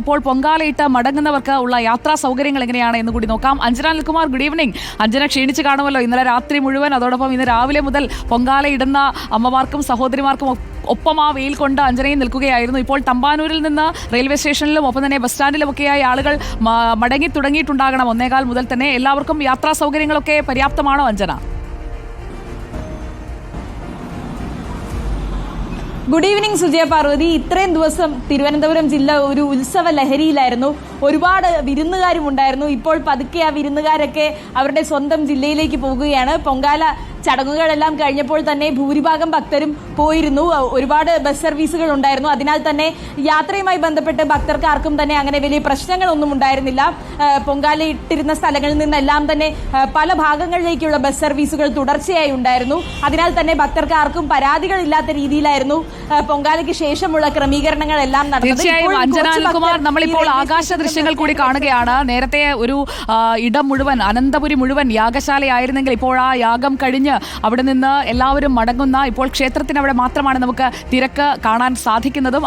ഇപ്പോൾ പൊങ്കാലയിട്ട് മടങ്ങുന്നവർക്ക് ഉള്ള യാത്രാ സൗകര്യങ്ങൾ എങ്ങനെയാണ് എന്ന് കൂടി നോക്കാം. അഞ്ജന അനിൽകുമാർ ഗുഡ് ഈവനിങ് അഞ്ജന ക്ഷീണിച്ച് കാണുമല്ലോ. ഇന്നലെ രാത്രി മുഴുവൻ അതോടൊപ്പം ഇന്ന് രാവിലെ മുതൽ പൊങ്കാല ഇടുന്ന അമ്മമാർക്കും സഹോദരിമാർക്കും ഒപ്പം ആ വെയിൽ കൊണ്ട് അഞ്ജനയും നിൽക്കുകയായിരുന്നു. ഇപ്പോൾ തമ്പാനൂരിൽ നിന്ന് റെയിൽവേ സ്റ്റേഷനിലും ഒപ്പം തന്നെ ബസ് സ്റ്റാൻഡിലുമൊക്കെയായി ആളുകൾ മടങ്ങി തുടങ്ങിയിട്ടുണ്ടാകണം. ഒന്നേകാൽ മുതൽ തന്നെ എല്ലാവർക്കും യാത്രാ സൗകര്യങ്ങളൊക്കെ പര്യാപ്തമാണോ അഞ്ജന? ഗുഡ് ഈവനിങ് സുജയ പാർവതി ഇത്രയും ദിവസം തിരുവനന്തപുരം ജില്ല ഒരു ഉത്സവ ലഹരിയിലായിരുന്നു. ഒരുപാട് വിരുന്നുകാരും ഉണ്ടായിരുന്നു. ഇപ്പോൾ പതുക്കെ ആ വിരുന്നുകാരൊക്കെ അവരുടെ സ്വന്തം ജില്ലയിലേക്ക് പോകുകയാണ്. പൊങ്കാല ചടങ്ങുകളെല്ലാം കഴിഞ്ഞപ്പോൾ തന്നെ ഭൂരിഭാഗം ഭക്തരും പോയിരുന്നു. ഒരുപാട് ബസ് സർവീസുകൾ ഉണ്ടായിരുന്നു. അതിനാൽ തന്നെ യാത്രയുമായി ബന്ധപ്പെട്ട് ഭക്തർക്ക് ആർക്കും തന്നെ അങ്ങനെ വലിയ പ്രശ്നങ്ങളൊന്നും ഉണ്ടായിരുന്നില്ല. ആ, പൊങ്കാല ഇട്ടിരുന്ന സ്ഥലങ്ങളിൽ നിന്നെല്ലാം തന്നെ പല ഭാഗങ്ങളിലേക്കുള്ള ബസ് സർവീസുകൾ തുടർച്ചയായി ഉണ്ടായിരുന്നു. അതിനാൽ തന്നെ ഭക്തർക്ക് ആർക്കും പരാതികളില്ലാത്ത രീതിയിലായിരുന്നു പൊങ്കാലയ്ക്ക് ശേഷമുള്ള ക്രമീകരണങ്ങളെല്ലാം നടന്നത്. നമ്മളിപ്പോൾ ആകാശ ദൃശ്യങ്ങൾ കൂടി കാണുകയാണ്. നേരത്തെ ഒരു ഇടം മുഴുവൻ അനന്തപുരി മുഴുവൻ യാഗശാലയായിരുന്നെങ്കിൽ ഇപ്പോൾ ആ യാഗം കഴിഞ്ഞ് അവിടെ നിന്ന് എല്ലാവരും മടങ്ങുന്ന ഇപ്പോൾ ക്ഷേത്രത്തിന് അവിടെ മാത്രമാണ് നമുക്ക് തിരക്ക് കാണാൻ സാധിക്കുന്നതും.